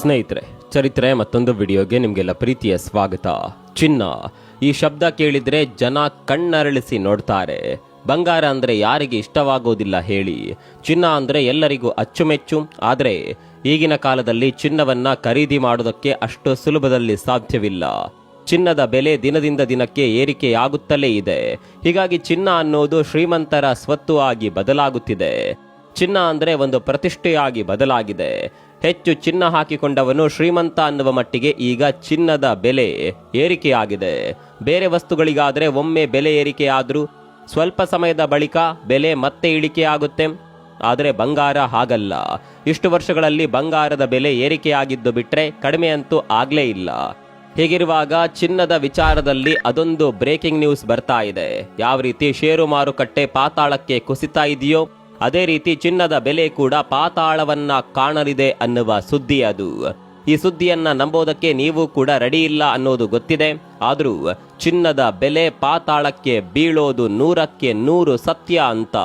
ಸ್ನೇಹಿತರೆ, ಚರಿತ್ರೆ ಮತ್ತೊಂದು ವಿಡಿಯೋಗೆ ನಿಮಗೆಲ್ಲ ಪ್ರೀತಿಯ ಸ್ವಾಗತ. ಚಿನ್ನ, ಈ ಶಬ್ದ ಕೇಳಿದ್ರೆ ಜನ ಕಣ್ಣರಳಿಸಿ ನೋಡ್ತಾರೆ. ಬಂಗಾರ ಅಂದ್ರೆ ಯಾರಿಗೆ ಇಷ್ಟವಾಗೋದಿಲ್ಲ ಹೇಳಿ. ಚಿನ್ನ ಅಂದ್ರೆ ಎಲ್ಲರಿಗೂ ಅಚ್ಚುಮೆಚ್ಚು, ಆದರೆ ಈಗಿನ ಕಾಲದಲ್ಲಿ ಚಿನ್ನವನ್ನ ಖರೀದಿ ಮಾಡೋದಕ್ಕೆ ಅಷ್ಟು ಸುಲಭದಲ್ಲಿ ಸಾಧ್ಯವಿಲ್ಲ. ಚಿನ್ನದ ಬೆಲೆ ದಿನದಿಂದ ದಿನಕ್ಕೆ ಏರಿಕೆಯಾಗುತ್ತಲೇ ಇದೆ. ಹೀಗಾಗಿ ಚಿನ್ನ ಅನ್ನೋದು ಶ್ರೀಮಂತರ ಸ್ವತ್ತು ಆಗಿ ಬದಲಾಗುತ್ತಿದೆ. ಚಿನ್ನ ಅಂದ್ರೆ ಒಂದು ಪ್ರತಿಷ್ಠೆಯಾಗಿ ಬದಲಾಗಿದೆ. ಹೆಚ್ಚು ಚಿನ್ನ ಹಾಕಿಕೊಂಡವನು ಶ್ರೀಮಂತ ಅನ್ನುವ ಮಟ್ಟಿಗೆ ಈಗ ಚಿನ್ನದ ಬೆಲೆ ಏರಿಕೆಯಾಗಿದೆ. ಬೇರೆ ವಸ್ತುಗಳಿಗಾದರೆ ಒಮ್ಮೆ ಬೆಲೆ ಏರಿಕೆಯಾದರೂ ಸ್ವಲ್ಪ ಸಮಯದ ಬಳಿಕ ಬೆಲೆ ಮತ್ತೆ ಇಳಿಕೆಯಾಗುತ್ತೆ. ಆದರೆ ಬಂಗಾರ ಹಾಗಲ್ಲ. ಇಷ್ಟು ವರ್ಷಗಳಲ್ಲಿ ಬಂಗಾರದ ಬೆಲೆ ಏರಿಕೆಯಾಗಿದ್ದು ಬಿಟ್ಟರೆ ಕಡಿಮೆಯಂತೂ ಆಗ್ಲೇ ಇಲ್ಲ. ಹೀಗಿರುವಾಗ ಚಿನ್ನದ ವಿಚಾರದಲ್ಲಿ ಅದೊಂದು ಬ್ರೇಕಿಂಗ್ ನ್ಯೂಸ್ ಬರ್ತಾ ಇದೆ. ಯಾವ ರೀತಿ ಷೇರು ಮಾರುಕಟ್ಟೆ ಪಾತಾಳಕ್ಕೆ ಕುಸಿತಾ ಇದೆಯೋ ಅದೇ ರೀತಿ ಚಿನ್ನದ ಬೆಲೆ ಕೂಡ ಪಾತಾಳವನ್ನ ಕಾಣಲಿದೆ ಅನ್ನುವ ಸುದ್ದಿ ಅದು. ಈ ಸುದ್ದಿಯನ್ನ ನಂಬೋದಕ್ಕೆ ನೀವು ಕೂಡ ರೆಡಿ ಇಲ್ಲ ಅನ್ನೋದು ಗೊತ್ತಿದೆ. ಆದರೂ ಚಿನ್ನದ ಬೆಲೆ ಪಾತಾಳಕ್ಕೆ ಬೀಳೋದು ನೂರಕ್ಕೆ ನೂರು ಸತ್ಯ ಅಂತ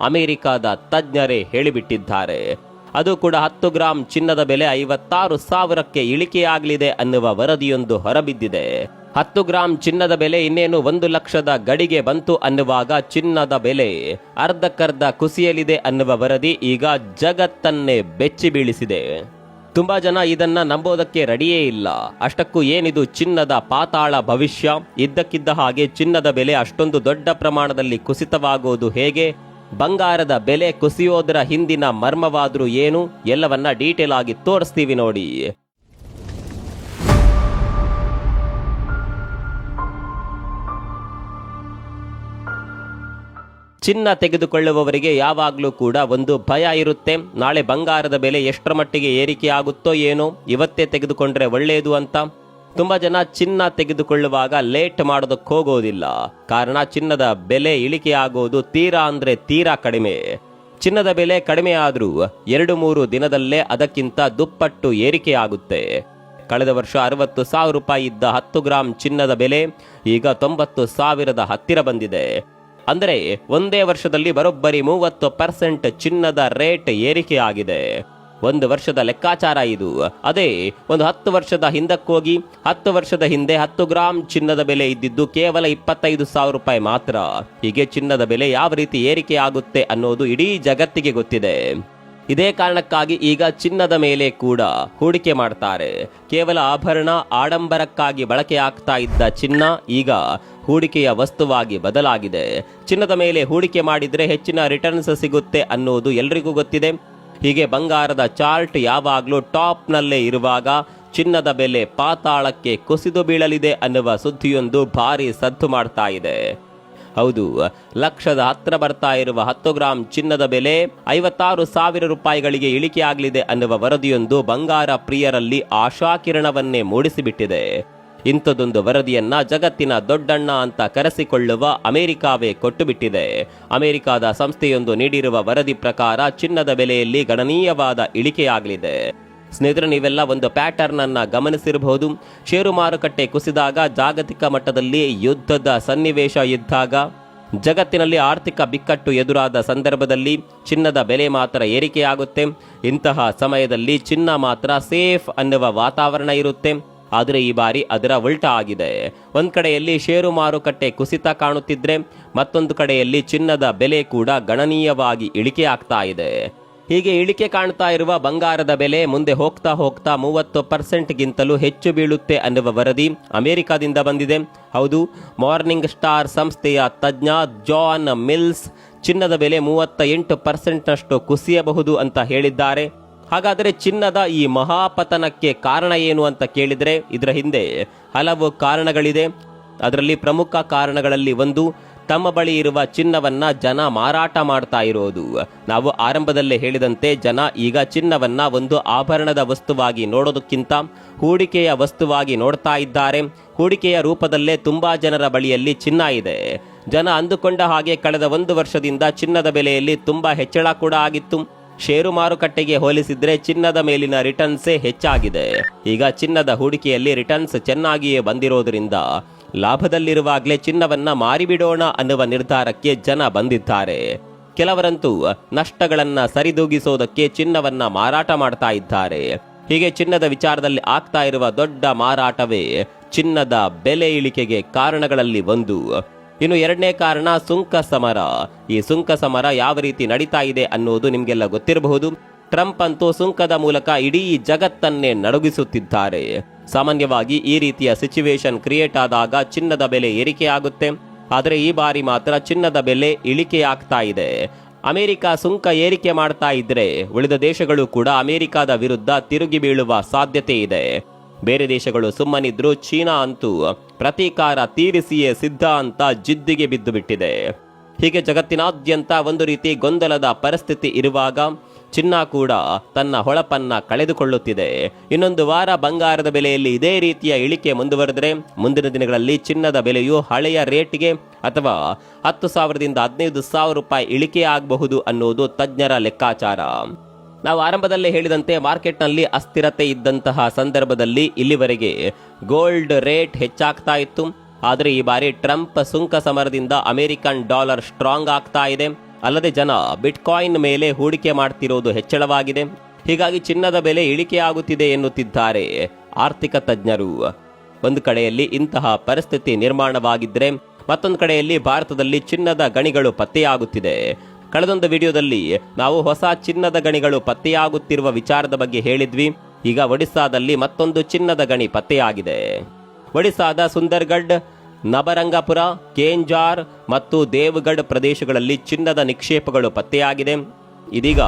ಅಮೆರಿಕದ ತಜ್ಞರೇ ಹೇಳಿಬಿಟ್ಟಿದ್ದಾರೆ. ಅದು ಕೂಡ ಹತ್ತು ಗ್ರಾಂ ಚಿನ್ನದ ಬೆಲೆ ಐವತ್ತಾರು ಸಾವಿರಕ್ಕೆ ಇಳಿಕೆಯಾಗಲಿದೆ ಅನ್ನುವ ವರದಿಯೊಂದು ಹೊರಬಿದ್ದಿದೆ. ಹತ್ತು ಗ್ರಾಂ ಚಿನ್ನದ ಬೆಲೆ ಇನ್ನೇನು ಒಂದು ಲಕ್ಷದ ಗಡಿಗೆ ಬಂತು ಅನ್ನುವಾಗ ಚಿನ್ನದ ಬೆಲೆ ಅರ್ಧಕ್ಕರ್ಧ ಕುಸಿಯಲಿದೆ ಅನ್ನುವ ವರದಿ ಈಗ ಜಗತ್ತನ್ನೇ ಬೆಚ್ಚಿ ಬೀಳಿಸಿದೆ. ತುಂಬಾ ಜನ ಇದನ್ನ ನಂಬೋದಕ್ಕೆ ರೆಡಿಯೇ ಇಲ್ಲ. ಅಷ್ಟಕ್ಕೂ ಏನಿದು ಚಿನ್ನದ ಪಾತಾಳ ಭವಿಷ್ಯ? ಇದ್ದಕ್ಕಿದ್ದ ಹಾಗೆ ಚಿನ್ನದ ಬೆಲೆ ಅಷ್ಟೊಂದು ದೊಡ್ಡ ಪ್ರಮಾಣದಲ್ಲಿ ಕುಸಿತವಾಗೋದು ಹೇಗೆ? ಬಂಗಾರದ ಬೆಲೆ ಕುಸಿಯೋದರ ಹಿಂದಿನ ಮರ್ಮವಾದರೂ ಏನು? ಎಲ್ಲವನ್ನ ಡೀಟೇಲ್ ಆಗಿ ತೋರಿಸ್ತೀವಿ ನೋಡಿ. ಚಿನ್ನ ತೆಗೆದುಕೊಳ್ಳುವವರಿಗೆ ಯಾವಾಗಲೂ ಕೂಡ ಒಂದು ಭಯ ಇರುತ್ತೆ. ನಾಳೆ ಬಂಗಾರದ ಬೆಲೆ ಎಷ್ಟರ ಮಟ್ಟಿಗೆ ಏರಿಕೆ ಆಗುತ್ತೋ ಏನೋ ಇವತ್ತೇ ತೆಗೆದುಕೊಂಡ್ರೆ ಒಳ್ಳೆಯದು ಅಂತ. ತುಂಬ ಜನ ಚಿನ್ನ ತೆಗೆದುಕೊಳ್ಳುವಾಗ ಲೇಟ್ ಮಾಡೋದಕ್ಕೆ ಹೋಗೋದಿಲ್ಲ. ಕಾರಣ ಚಿನ್ನದ ಬೆಲೆ ಇಳಿಕೆ ಆಗೋದು ತೀರಾ ಅಂದ್ರೆ ತೀರಾ ಕಡಿಮೆ. ಚಿನ್ನದ ಬೆಲೆ ಕಡಿಮೆ ಆದರೂ ಎರಡು ಮೂರು ದಿನದಲ್ಲೇ ಅದಕ್ಕಿಂತ ದುಪ್ಪಟ್ಟು ಏರಿಕೆಯಾಗುತ್ತೆ ಕಳೆದ ವರ್ಷ ಅರವತ್ತು ಸಾವಿರ ರೂಪಾಯಿ ಇದ್ದ ಹತ್ತು ಗ್ರಾಂ ಚಿನ್ನದ ಬೆಲೆ ಈಗ ತೊಂಬತ್ತು ಸಾವಿರದ ಹತ್ತಿರ ಬಂದಿದೆ. ಅಂದರೆ ಒಂದೇ ವರ್ಷದಲ್ಲಿ ಬರೋಬ್ಬರಿ ಮೂವತ್ತು ಪರ್ಸೆಂಟ್ ಚಿನ್ನದ ರೇಟ್ ಏರಿಕೆಯಾಗಿದೆ ಒಂದು ವರ್ಷದ ಲೆಕ್ಕಾಚಾರ ಇದು. ಅದೇ, ಒಂದು ಹತ್ತು ವರ್ಷದ ಹಿಂದಕ್ಕೋಗಿ ಹತ್ತು ವರ್ಷದ ಹಿಂದೆ ಹತ್ತು ಗ್ರಾಂ ಚಿನ್ನದ ಬೆಲೆ ಇದ್ದಿದ್ದು ಕೇವಲ ಇಪ್ಪತ್ತೈದು ಸಾವಿರ ರೂಪಾಯಿ ಮಾತ್ರ. ಹೀಗೆ ಚಿನ್ನದ ಬೆಲೆ ಯಾವ ರೀತಿ ಏರಿಕೆ ಆಗುತ್ತೆ ಅನ್ನೋದು ಇಡೀ ಜಗತ್ತಿಗೆ ಗೊತ್ತಿದೆ. ಇದೇ ಕಾರಣಕ್ಕಾಗಿ ಈಗ ಚಿನ್ನದ ಮೇಲೆ ಕೂಡ ಹೂಡಿಕೆ ಮಾಡ್ತಾರೆ. ಕೇವಲ ಆಭರಣ, ಆಡಂಬರಕ್ಕಾಗಿ ಬಳಕೆಯಾಗ್ತಾ ಇದ್ದ ಚಿನ್ನ ಈಗ ಹೂಡಿಕೆಯ ವಸ್ತುವಾಗಿ ಬದಲಾಗಿದೆ. ಚಿನ್ನದ ಮೇಲೆ ಹೂಡಿಕೆ ಮಾಡಿದ್ರೆ ಹೆಚ್ಚಿನ ರಿಟರ್ನ್ಸ್ ಸಿಗುತ್ತೆ ಅನ್ನೋದು ಎಲ್ರಿಗೂ ಗೊತ್ತಿದೆ. ಹೀಗೆ ಬಂಗಾರದ ಚಾರ್ಟ್ ಯಾವಾಗಲೂ ಟಾಪ್ನಲ್ಲೇ ಇರುವಾಗ ಚಿನ್ನದ ಬೆಲೆ ಪಾತಾಳಕ್ಕೆ ಕುಸಿದು ಬೀಳಲಿದೆ ಅನ್ನುವ ಸುದ್ದಿಯೊಂದು ಭಾರಿ ಸದ್ದು ಮಾಡ್ತಾ ಇದೆ. ಹೌದು. ಲಕ್ಷದ ಹತ್ತಿರ ಬರ್ತಾ ಇರುವ ಹತ್ತು ಗ್ರಾಂ ಚಿನ್ನದ ಬೆಲೆ ಐವತ್ತಾರು ಸಾವಿರ ರೂಪಾಯಿಗಳಿಗೆ ಇಳಿಕೆಯಾಗಲಿದೆ ಅನ್ನುವ ವರದಿಯೊಂದು ಬಂಗಾರ ಪ್ರಿಯರಲ್ಲಿ ಆಶಾಕಿರಣವನ್ನೇ ಮೂಡಿಸಿಬಿಟ್ಟಿದೆ. ಇಂಥದೊಂದು ವರದಿಯನ್ನ ಜಗತ್ತಿನ ದೊಡ್ಡಣ್ಣ ಅಂತ ಕರೆಸಿಕೊಳ್ಳುವ ಅಮೆರಿಕಾವೇ ಕೊಟ್ಟುಬಿಟ್ಟಿದೆ. ಅಮೆರಿಕಾದ ಸಂಸ್ಥೆಯೊಂದು ನೀಡಿರುವ ವರದಿ ಪ್ರಕಾರ ಚಿನ್ನದ ಬೆಲೆಯಲ್ಲಿ ಗಣನೀಯವಾದ ಇಳಿಕೆಯಾಗಲಿದೆ. ಸ್ನೇಹಿತರೆ, ನೀವೆಲ್ಲ ಒಂದು ಪ್ಯಾಟರ್ನ್ ಅನ್ನ ಗಮನಿಸಿರಬಹುದು. ಷೇರು ಮಾರುಕಟ್ಟೆ ಕುಸಿದಾಗ ಜಾಗತಿಕ ಮಟ್ಟದಲ್ಲಿ ಯುದ್ಧದ ಸನ್ನಿವೇಶ ಇದ್ದಾಗ ಜಗತ್ತಿನಲ್ಲಿ ಆರ್ಥಿಕ ಬಿಕ್ಕಟ್ಟು ಎದುರಾದ ಸಂದರ್ಭದಲ್ಲಿ ಚಿನ್ನದ ಬೆಲೆ ಮಾತ್ರ ಏರಿಕೆಯಾಗುತ್ತೆ. ಇಂತಹ ಸಮಯದಲ್ಲಿ ಚಿನ್ನ ಮಾತ್ರ ಸೇಫ್ ಅನ್ನುವ ವಾತಾವರಣ ಇರುತ್ತೆ. ಆದರೆ ಈ ಬಾರಿ ಅದರ ಉಲ್ಟ ಆಗಿದೆ. ಒಂದ್ ಕಡೆಯಲ್ಲಿ ಷೇರು ಮಾರುಕಟ್ಟೆ ಕುಸಿತ ಕಾಣುತ್ತಿದ್ರೆ, ಮತ್ತೊಂದು ಕಡೆಯಲ್ಲಿ ಚಿನ್ನದ ಬೆಲೆ ಕೂಡ ಗಣನೀಯವಾಗಿ ಇಳಿಕೆ ಆಗ್ತಾ ಇದೆ. ಹೀಗೆ ಇಳಿಕೆ ಕಾಣ್ತಾ ಇರುವ ಬಂಗಾರದ ಬೆಲೆ ಮುಂದೆ ಹೋಗ್ತಾ ಹೋಗ್ತಾ ಮೂವತ್ತು ಪರ್ಸೆಂಟ್ಗಿಂತಲೂ ಹೆಚ್ಚು ಬೀಳುತ್ತೆ ಅನ್ನುವ ವರದಿ ಅಮೆರಿಕದಿಂದ ಬಂದಿದೆ. ಹೌದು, ಮಾರ್ನಿಂಗ್ ಸ್ಟಾರ್ ಸಂಸ್ಥೆಯ ತಜ್ಞ ಜಾನ್ ಮಿಲ್ಸ್ ಚಿನ್ನದ ಬೆಲೆ ಮೂವತ್ತ ಎಂಟು ಪರ್ಸೆಂಟ್ನಷ್ಟು ಕುಸಿಯಬಹುದು ಅಂತ ಹೇಳಿದ್ದಾರೆ. ಹಾಗಾದರೆ ಚಿನ್ನದ ಈ ಮಹಾಪತನಕ್ಕೆ ಕಾರಣ ಏನು ಅಂತ ಕೇಳಿದರೆ, ಇದರ ಹಿಂದೆ ಹಲವು ಕಾರಣಗಳಿದೆ. ಅದರಲ್ಲಿ ಪ್ರಮುಖ ಕಾರಣಗಳಲ್ಲಿ ಒಂದು ತಮ್ಮ ಬಳಿ ಇರುವ ಚಿನ್ನವನ್ನ ಜನ ಮಾರಾಟ ಮಾಡ್ತಾ ಇರೋದು. ನಾವು ಆರಂಭದಲ್ಲೇ ಹೇಳಿದಂತೆ ಜನ ಈಗ ಚಿನ್ನವನ್ನ ಒಂದು ಆಭರಣದ ವಸ್ತುವಾಗಿ ನೋಡೋದಕ್ಕಿಂತ ಹೂಡಿಕೆಯ ವಸ್ತುವಾಗಿ ನೋಡ್ತಾ ಇದ್ದಾರೆ. ಹೂಡಿಕೆಯ ರೂಪದಲ್ಲೇ ತುಂಬಾ ಜನರ ಬಳಿಯಲ್ಲಿ ಚಿನ್ನ ಇದೆ. ಜನ ಅಂದುಕೊಂಡ ಹಾಗೆ ಕಳೆದ ಒಂದು ವರ್ಷದಿಂದ ಚಿನ್ನದ ಬೆಲೆಯಲ್ಲಿ ತುಂಬಾ ಹೆಚ್ಚಳ ಕೂಡ ಆಗಿತ್ತು. ಷೇರು ಮಾರುಕಟ್ಟೆಗೆ ಹೋಲಿಸಿದ್ರೆ ಚಿನ್ನದ ಮೇಲಿನ ರಿಟರ್ನ್ಸೇ ಹೆಚ್ಚಾಗಿದೆ. ಈಗ ಚಿನ್ನದ ಹೂಡಿಕೆಯಲ್ಲಿ ರಿಟರ್ನ್ಸ್ ಚೆನ್ನಾಗಿಯೇ ಬಂದಿರೋದ್ರಿಂದ ಲಾಭದಲ್ಲಿರುವಾಗಲೇ ಚಿನ್ನವನ್ನ ಮಾರಿಬಿಡೋಣ ಅನ್ನುವ ನಿರ್ಧಾರಕ್ಕೆ ಜನ ಬಂದಿದ್ದಾರೆ. ಕೆಲವರಂತೂ ನಷ್ಟಗಳನ್ನ ಸರಿದೂಗಿಸೋದಕ್ಕೆ ಚಿನ್ನವನ್ನ ಮಾರಾಟ ಮಾಡ್ತಾ ಇದ್ದಾರೆ. ಹೀಗೆ ಚಿನ್ನದ ವಿಚಾರದಲ್ಲಿ ಆಗ್ತಾ ಇರುವ ದೊಡ್ಡ ಮಾರಾಟವೇ ಚಿನ್ನದ ಬೆಲೆ ಇಳಿಕೆಗೆ ಕಾರಣಗಳಲ್ಲಿ ಒಂದು. ಇನ್ನು ಎರಡನೇ ಕಾರಣ ಸುಂಕ ಸಮರ ಈ ಸುಂಕ ಸಮರ ಯಾವ ರೀತಿ ನಡೀತಾ ಇದೆ ಅನ್ನೋದು ನಿಮಗೆಲ್ಲ ಗೊತ್ತಿರಬಹುದು. ಟ್ರಂಪ್ ಅಂತೂ ಸುಂಕದ ಮೂಲಕ ಇಡೀ ಜಗತ್ತನ್ನೇ ನಡುಗಿಸುತ್ತಿದ್ದಾರೆ. ಸಾಮಾನ್ಯವಾಗಿ ಈ ರೀತಿಯ ಸಿಚುವೇಶನ್ ಕ್ರಿಯೇಟ್ ಆದಾಗ ಚಿನ್ನದ ಬೆಲೆ ಏರಿಕೆಯಾಗುತ್ತೆ. ಆದರೆ ಈ ಬಾರಿ ಮಾತ್ರ ಚಿನ್ನದ ಬೆಲೆ ಇಳಿಕೆಯಾಗ್ತಾ ಇದೆ. ಅಮೆರಿಕ ಸುಂಕ ಏರಿಕೆ ಮಾಡ್ತಾ ಇದ್ರೆ ಉಳಿದ ದೇಶಗಳು ಕೂಡ ಅಮೆರಿಕದ ವಿರುದ್ಧ ತಿರುಗಿ ಬೀಳುವ ಸಾಧ್ಯತೆ ಇದೆ. ಬೇರೆ ದೇಶಗಳು ಸುಮ್ಮನಿದ್ರು ಚೀನಾ ಅಂತೂ ಪ್ರತೀಕಾರ ತೀರಿಸಿಯೇ ಸಿದ್ಧ ಅಂತ ಜಿದ್ದಿಗೆ ಬಿದ್ದು ಬಿಟ್ಟಿದೆ ಹೀಗೆ ಜಗತ್ತಿನಾದ್ಯಂತ ಒಂದು ರೀತಿ ಗೊಂದಲದ ಪರಿಸ್ಥಿತಿ ಇರುವಾಗ ಚಿನ್ನ ಕೂಡ ತನ್ನ ಹೊಳಪನ್ನ ಕಳೆದುಕೊಳ್ಳುತ್ತಿದೆ. ಇನ್ನೊಂದು ವಾರ ಬಂಗಾರದ ಬೆಲೆಯಲ್ಲಿ ಇದೇ ರೀತಿಯ ಇಳಿಕೆ ಮುಂದುವರೆದರೆ ಮುಂದಿನ ದಿನಗಳಲ್ಲಿ ಚಿನ್ನದ ಬೆಲೆಯು ಹಳೆಯ ರೇಟ್ಗೆ ಅಥವಾ ಹತ್ತು ಸಾವಿರದಿಂದ ಹದಿನೈದು ಸಾವಿರ ರೂಪಾಯಿ ಇಳಿಕೆ ಆಗಬಹುದು ಅನ್ನೋದು ತಜ್ಞರ ಲೆಕ್ಕಾಚಾರ. ನಾವು ಆರಂಭದಲ್ಲೇ ಹೇಳಿದಂತೆ ಮಾರ್ಕೆಟ್ನಲ್ಲಿ ಅಸ್ಥಿರತೆ ಇದ್ದಂತಹ ಸಂದರ್ಭದಲ್ಲಿ ಇಲ್ಲಿವರೆಗೆ ಗೋಲ್ಡ್ ರೇಟ್ ಹೆಚ್ಚಾಗ್ತಾ ಇತ್ತು. ಆದರೆ ಈ ಬಾರಿ ಟ್ರಂಪ್ ಸುಂಕ ಸಮರದಿಂದ ಅಮೆರಿಕನ್ ಡಾಲರ್ ಸ್ಟ್ರಾಂಗ್ ಆಗ್ತಾ ಇದೆ. ಅಲ್ಲದೆ ಜನ ಬಿಟ್ಕಾಯಿನ್ ಮೇಲೆ ಹೂಡಿಕೆ ಮಾಡ್ತಿರೋದು ಹೆಚ್ಚಳವಾಗಿದೆ. ಹೀಗಾಗಿ ಚಿನ್ನದ ಬೆಲೆ ಇಳಿಕೆಯಾಗುತ್ತಿದೆ ಎನ್ನುತ್ತಿದ್ದಾರೆ ಆರ್ಥಿಕ ತಜ್ಞರು. ಒಂದು ಕಡೆಯಲ್ಲಿ ಇಂತಹ ಪರಿಸ್ಥಿತಿ ನಿರ್ಮಾಣವಾಗಿದ್ದರೆ ಮತ್ತೊಂದು ಕಡೆಯಲ್ಲಿ ಭಾರತದಲ್ಲಿ ಚಿನ್ನದ ಗಣಿಗಳು ಪತ್ತೆಯಾಗುತ್ತಿದೆ. ಕಳೆದೊಂದು ವಿಡಿಯೋದಲ್ಲಿ ನಾವು ಹೊಸ ಚಿನ್ನದ ಗಣಿಗಳು ಪತ್ತೆಯಾಗುತ್ತಿರುವ ವಿಚಾರದ ಬಗ್ಗೆ ಹೇಳಿದ್ವಿ. ಈಗ ಒಡಿಸ್ಸಾದಲ್ಲಿ ಮತ್ತೊಂದು ಚಿನ್ನದ ಗಣಿ ಪತ್ತೆಯಾಗಿದೆ. ಒಡಿಸ್ಸಾದ ಸುಂದರ್ಗಢ್ ನಬರಂಗಪುರ, ಕೇಂಜಾರ್ ಮತ್ತು ದೇವಗಢ ಪ್ರದೇಶಗಳಲ್ಲಿ ಚಿನ್ನದ ನಿಕ್ಷೇಪಗಳು ಪತ್ತೆಯಾಗಿದೆ. ಇದೀಗ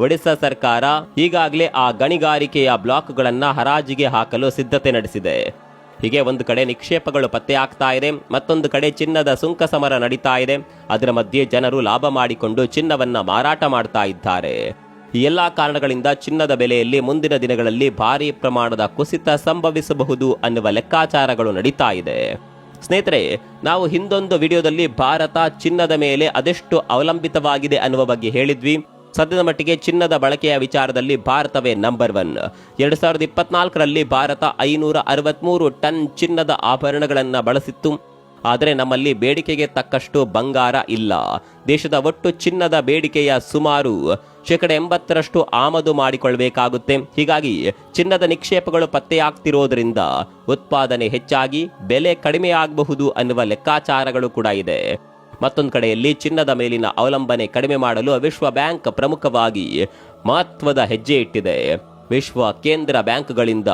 ಒಡಿಶಾ ಸರ್ಕಾರ ಈಗಾಗಲೇ ಆ ಗಣಿಗಾರಿಕೆಯ ಬ್ಲಾಕ್ಗಳನ್ನು ಹರಾಜಿಗೆ ಹಾಕಲು ಸಿದ್ಧತೆ ನಡೆಸಿದೆ. ಹೀಗೆ ಒಂದು ಕಡೆ ನಿಕ್ಷೇಪಗಳು ಪತ್ತೆಯಾಗ್ತಾ ಇದೆ, ಮತ್ತೊಂದು ಕಡೆ ಚಿನ್ನದ ಸುಂಕ ಸಮರ ನಡೀತಾ ಇದೆ. ಅದರ ಮಧ್ಯೆ ಜನರು ಲಾಭ ಮಾಡಿಕೊಂಡು ಚಿನ್ನವನ್ನ ಮಾರಾಟ ಮಾಡ್ತಾ ಇದ್ದಾರೆ. ಈ ಎಲ್ಲಾ ಕಾರಣಗಳಿಂದ ಚಿನ್ನದ ಬೆಲೆಯಲ್ಲಿ ಮುಂದಿನ ದಿನಗಳಲ್ಲಿ ಭಾರೀ ಪ್ರಮಾಣದ ಕುಸಿತ ಸಂಭವಿಸಬಹುದು ಅನ್ನುವ ಲೆಕ್ಕಾಚಾರಗಳು ನಡೀತಾ ಇದೆ. ಸ್ನೇಹಿತರೆ, ನಾವು ಹಿಂದೊಂದು ವಿಡಿಯೋದಲ್ಲಿ ಭಾರತ ಚಿನ್ನದ ಮೇಲೆ ಅದೆಷ್ಟು ಅವಲಂಬಿತವಾಗಿದೆ ಅನ್ನುವ ಬಗ್ಗೆ ಹೇಳಿದ್ವಿ. ಸದ್ಯದ ಮಟ್ಟಿಗೆ ಚಿನ್ನದ ಬಳಕೆಯ ವಿಚಾರದಲ್ಲಿ ಭಾರತವೇ ನಂಬರ್ ಒನ್ ಎರಡು ಸಾವಿರದ ಇಪ್ಪತ್ನಾಲ್ಕರಲ್ಲಿ ಭಾರತ ಐನೂರ ಅರವತ್ಮೂರು ಟನ್ ಚಿನ್ನದ ಆಭರಣಗಳನ್ನು ಬಳಸಿತ್ತು. ಆದರೆ ನಮ್ಮಲ್ಲಿ ಬೇಡಿಕೆಗೆ ತಕ್ಕಷ್ಟು ಬಂಗಾರ ಇಲ್ಲ. ದೇಶದ ಒಟ್ಟು ಚಿನ್ನದ ಬೇಡಿಕೆಯ ಸುಮಾರು ಶೇಕಡ ಎಂಬತ್ತರಷ್ಟು ಆಮದು ಮಾಡಿಕೊಳ್ಳಬೇಕಾಗುತ್ತೆ. ಹೀಗಾಗಿ ಚಿನ್ನದ ನಿಕ್ಷೇಪಗಳು ಪತ್ತೆಯಾಗ್ತಿರೋದ್ರಿಂದ ಉತ್ಪಾದನೆ ಹೆಚ್ಚಾಗಿ ಬೆಲೆ ಕಡಿಮೆ ಆಗಬಹುದು ಅನ್ನುವ ಲೆಕ್ಕಾಚಾರಗಳು ಕೂಡ ಇದೆ. ಮತ್ತೊಂದು ಕಡೆಯಲ್ಲಿ ಚಿನ್ನದ ಮೇಲಿನ ಅವಲಂಬನೆ ಕಡಿಮೆ ಮಾಡಲು ವಿಶ್ವ ಬ್ಯಾಂಕ್ ಪ್ರಮುಖವಾಗಿ ಮಹತ್ವದ ಹೆಜ್ಜೆ ಇಟ್ಟಿದೆ. ವಿಶ್ವ ಕೇಂದ್ರ ಬ್ಯಾಂಕ್ಗಳಿಂದ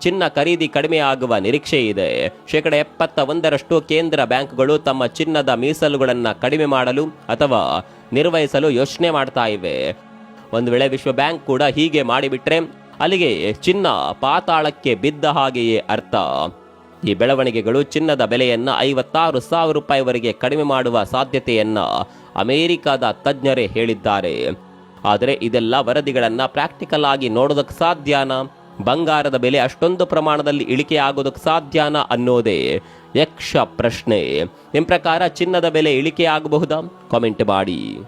ಚಿನ್ನ ಖರೀದಿ ಕಡಿಮೆ ಆಗುವ ನಿರೀಕ್ಷೆ ಇದೆ. ಶೇಕಡ ಎಪ್ಪತ್ತ ಒಂದರಷ್ಟು ಕೇಂದ್ರ ಬ್ಯಾಂಕ್ಗಳು ತಮ್ಮ ಚಿನ್ನದ ಮೀಸಲುಗಳನ್ನು ಕಡಿಮೆ ಮಾಡಲು ಅಥವಾ ನಿರ್ವಹಿಸಲು ಯೋಚನೆ ಮಾಡ್ತಾ ಇವೆ. ಒಂದು ವೇಳೆ ವಿಶ್ವ ಬ್ಯಾಂಕ್ ಕೂಡ ಹೀಗೆ ಮಾಡಿಬಿಟ್ರೆ ಅಲ್ಲಿಗೆ ಚಿನ್ನ ಪಾತಾಳಕ್ಕೆ ಬಿದ್ದ ಹಾಗೆಯೇ ಅರ್ಥ. ಈ ಬೆಳವಣಿಗೆಗಳು ಚಿನ್ನದ ಬೆಲೆಯನ್ನು ಐವತ್ತಾರು ಸಾವಿರ ರೂಪಾಯಿವರೆಗೆ ಕಡಿಮೆ ಮಾಡುವ ಸಾಧ್ಯತೆಯನ್ನು ಅಮೆರಿಕದ ತಜ್ಞರೇ ಹೇಳಿದ್ದಾರೆ. ಆದರೆ ಇದೆಲ್ಲ ವರದಿಗಳನ್ನು ಪ್ರಾಕ್ಟಿಕಲ್ ಆಗಿ ನೋಡೋದಕ್ಕೆ ಸಾಧ್ಯನಾ? ಬಂಗಾರದ ಬೆಲೆ ಅಷ್ಟೊಂದು ಪ್ರಮಾಣದಲ್ಲಿ ಇಳಿಕೆ ಆಗೋದಕ್ಕೆ ಸಾಧ್ಯನಾ ಅನ್ನೋದೇ ಯಕ್ಷ ಪ್ರಶ್ನೆ. ನಿಮ್ಮ ಪ್ರಕಾರ ಚಿನ್ನದ ಬೆಲೆ ಇಳಿಕೆ ಆಗಬಹುದಾ? ಕಾಮೆಂಟ್ ಮಾಡಿ.